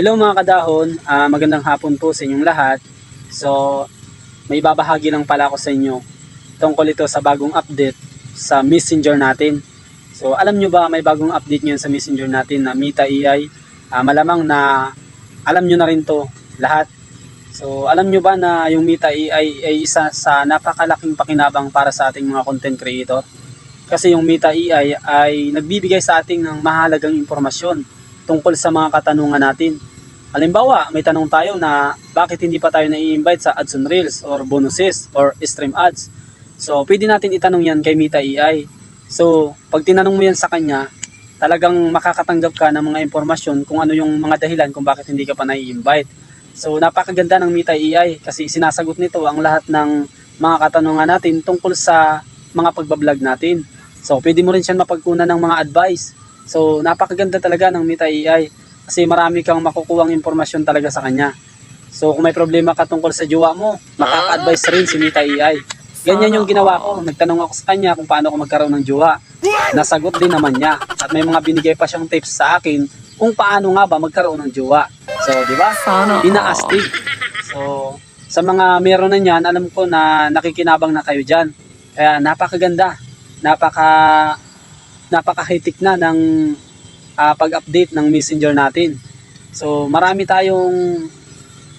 Hello mga kadahon, Ah, magandang hapon po sa inyong lahat. So, may babahagi lang pala ako sa inyo tungkol ito sa bagong update sa Messenger natin. So, alam nyo ba may bagong update ngayon sa Messenger natin na Meta AI? Ah, malamang na alam nyo na rin to lahat. So, alam nyo ba na yung Meta AI ay isa sa napakalaking pakinabang para sa ating mga content creator? Kasi yung Meta AI ay nagbibigay sa ating ng mahalagang impormasyon tungkol sa mga katanungan natin. Halimbawa, may tanong tayo na bakit hindi pa tayo nai-invite sa ads Reels or bonuses or stream ads. So, pwede natin itanong yan kay Meta AI. So, pag tinanong mo yan sa kanya, talagang makakatanggap ka ng mga impormasyon kung ano yung mga dahilan kung bakit hindi ka pa nai-invite. So, napakaganda ng Meta AI kasi sinasagot nito ang lahat ng mga katanungan natin tungkol sa mga pagbablog natin. So, pwede mo rin siya mapagkunan ng mga advice. So, napakaganda talaga ng Meta AI kasi marami kang makukuhang impormasyon talaga sa kanya. So, kung may problema ka tungkol sa jowa mo, makaka-advise rin si Meta AI. Ganyan yung ginawa ko. Nagtanong ako sa kanya kung paano ako magkaroon ng jowa. Nasagot din naman niya. At may mga binigay pa siyang tips sa akin kung paano nga ba magkaroon ng jowa. So, di ba? Inaastig. So, sa mga meron na niyan, alam ko na nakikinabang na kayo dyan. Kaya napakaganda. Napaka napaka-hectic na ng ah, pag-update ng messenger natin. So, marami tayong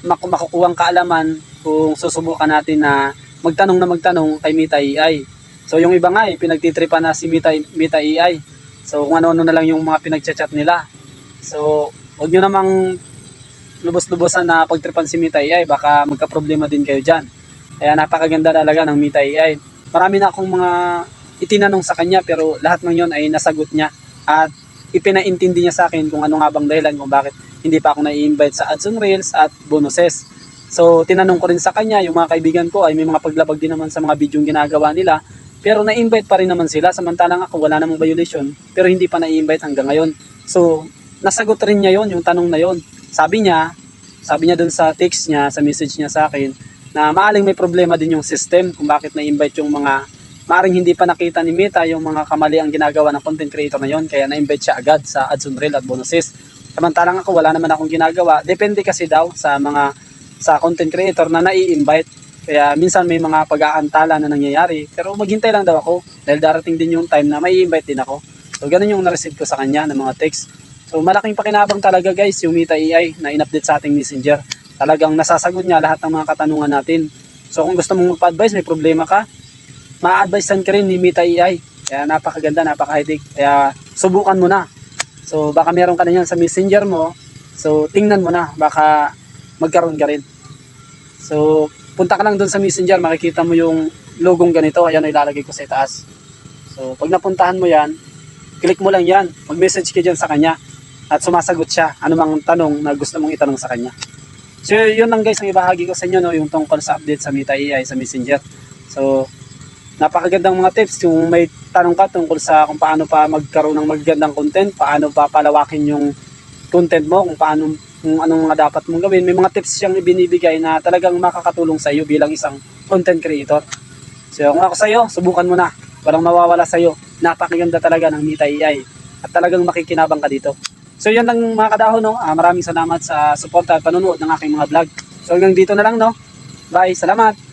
mak- makukuhang kaalaman kung susubukan natin na magtanong na magtanong kay Meta AI. So, yung iba nga eh, pinagtitripa na si Meta, Meta AI. So, kung ano-ano na lang yung mga pinagchat-chat nila. So, huwag nyo namang lubos-lubosan na pagtripan si Meta AI, baka magka-problema din kayo dyan. Kaya napakaganda talaga ng Meta AI. Marami na akong mga itinanong sa kanya pero lahat ng yon ay nasagot niya at ipinaintindi niya sa akin kung ano nga bang dahilan kung bakit hindi pa ako nai-invite sa ads on Reels at bonuses. So, tinanong ko rin sa kanya, yung mga kaibigan ko ay may mga paglabag din naman sa mga bidyong ginagawa nila. Pero na-invite pa rin naman sila, samantalang ako wala namang violation, pero hindi pa na-invite hanggang ngayon. So, nasagot rin niya yon yung tanong na yon. Sabi niya, sabi niya dun sa text niya, sa message niya sa akin, na maaling may problema din yung system kung bakit na-invite yung mga maaring hindi pa nakita ni Meta yung mga kamali ang ginagawa ng content creator na yon kaya na-invite siya agad sa ads on reel at bonuses. Samantalang ako wala naman akong ginagawa. Depende kasi daw sa mga sa content creator na nai-invite. Kaya minsan may mga pag-aantala na nangyayari. Pero maghintay lang daw ako dahil darating din yung time na may invite din ako. So ganun yung na-receive ko sa kanya ng mga text. So malaking pakinabang talaga guys yung Meta AI na in-update sa ating messenger. Talagang nasasagot niya lahat ng mga katanungan natin. So kung gusto mong magpa-advise, may problema ka, ma-advisean ka rin ni Meta AI. Kaya napakaganda, napaka-headache. Kaya subukan mo na. So baka meron ka na yan sa messenger mo. So tingnan mo na, baka magkaroon ka rin. So punta ka lang doon sa messenger, makikita mo yung logong ganito. Ayan, ilalagay ko sa itaas. So pag napuntahan mo yan, click mo lang yan. Mag-message ka dyan sa kanya. At sumasagot siya. Ano mang tanong na gusto mong itanong sa kanya. So yun lang guys ang ibahagi ko sa inyo no, yung tungkol sa update sa Meta AI sa Messenger. So napakagandang mga tips kung may tanong ka tungkol sa kung paano pa magkaroon ng magagandang content, paano pa palawakin yung content mo, kung paano kung anong mga dapat mong gawin. May mga tips siyang ibinibigay na talagang makakatulong sa iyo bilang isang content creator. So kung ako sa iyo, subukan mo na. Walang mawawala sa iyo. Napakaganda talaga ng Meta AI at talagang makikinabang ka dito. So yun lang mga kadahon, no? Ah, maraming salamat sa suporta at panonood ng aking mga vlog. So hanggang dito na lang, no? Bye, salamat!